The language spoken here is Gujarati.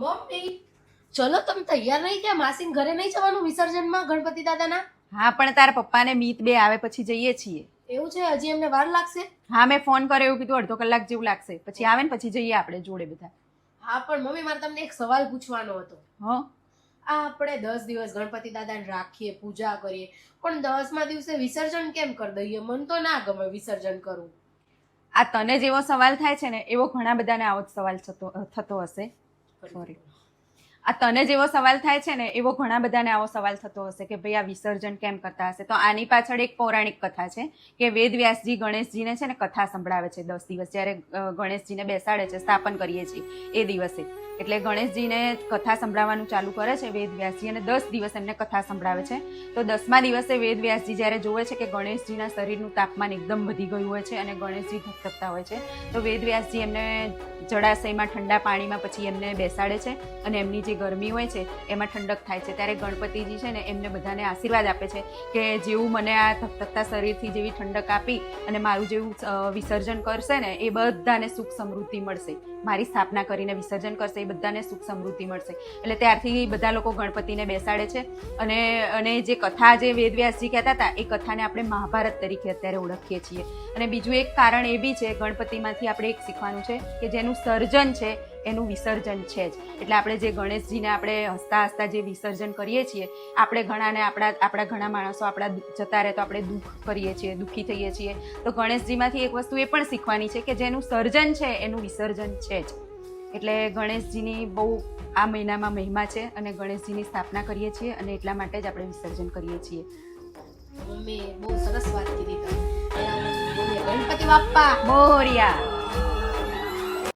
મમ્મી ચલો તમે તૈયાર નહીં કે માસીન ઘરે નહીં જવાનું વિસર્જનમાં ગણપતિ દાદાના? હા પણ તારા પપ્પાને મીત બે આવે પછી જઈએ છીએ. એવું છે? હજી એમને વાર લાગશે? હા મેં ફોન કર્યો એવું કીધું અડધો કલાક જેવું લાગશે. પછી આવે ને પછી જઈએ આપણે જોડે બધા. હા પણ મમ્મી મારે તમને એક સવાલ પૂછવાનો હતો. હો? આ આપણે દસ દિવસ ગણપતિ દાદાને રાખીએ પૂજા કરીએ. પણ દસમા દિવસે વિસર્જન કેમ કરી દઈએ? મન તો ના ગમે વિસર્જન કરવું. આ તને જેવો સવાલ થાય છે ને એવો ઘણા બધાને આવો જ સવાલ થતો થતો હશે. Sorry. આ તને જેવો સવાલ થાય છે ને, એવો ઘણા બધાને આવો સવાલ થતો હશે કે ભાઈ આ વિસર્જન કેમ કરતા હશે? તો આની પાછળ એક પૌરાણિક કથા છે કે વેદ વ્યાસજી ગણેશજીને છે ને કથા સંભળાવે છે દસ દિવસ. જ્યારે ગણેશજીને બેસાડે છે, સ્થાપન કરીએ છીએ એ દિવસે. એટલે ગણેશજીને કથા સંભળાવવાનું ચાલુ કરે છે વેદ વ્યાસજી અને દસ દિવસ એમને કથા સંભળાવે છે. તો દસમા દિવસે વેદ વ્યાસજી જ્યારે જોવે છે કે ગણેશજીના શરીરનું તાપમાન એકદમ વધી ગયું હોય છે અને ગણેશજી ધકધકતા હોય છે, તો વેદ વ્યાસજી એમને જળાશયમાં ઠંડા પાણીમાં પછી એમને બેસાડે છે અને એમની જે ગરમી હોય છે, એમાં ઠંડક થાય છે. ત્યારે ગણપતિજી છે ને, એમને બધાને આશીર્વાદ આપે છે કે જેવું મને આ ધકધકતા શરીરથી જેવી ઠંડક આપી અને મારું જેવું વિસર્જન કરશે ને, એ બધાને સુખ સમૃદ્ધિ મળશે. મારી સ્થાપના કરીને વિસર્જન કરશે, એ બધાને સુખ સમૃદ્ધિ મળશે. એટલે ત્યારથી બધા લોકો ગણપતિને બેસાડે છે અને અને જે કથા જે વેદવ્યાસજી કહેતા હતા, એ કથાને આપણે મહાભારત તરીકે અત્યારે ઓળખીએ છીએ. અને બીજું એક કારણ એ બી છે, ગણપતિમાંથી આપણે એક શીખવાનું છે કે જેનું સર્જન છે એનું વિસર્જન છે જ. એટલે આપણે જે ગણેશજીને આપણે હસતા હસતા જે વિસર્જન કરીએ છીએ આપણે ઘણાને આપણા આપણા ઘણા માણસો આપણા જતા રહે તો આપણે દુઃખ કરીએ છીએ દુઃખી થઈએ છીએ. તો ગણેશજીમાંથી એક વસ્તુ એ પણ શીખવાની છે કે જેનું સર્જન છે એનું વિસર્જન છે જ. એટલે ગણેશજીની બહુ આ મહિનામાં મહિમા છે અને ગણેશજીની સ્થાપના કરીએ છીએ અને એટલા માટે જ આપણે વિસર્જન કરીએ છીએ. મમ્મી બહુ સરસ વાત કીધી તમે. ગણપતિ બાપ્પા! મોરિયા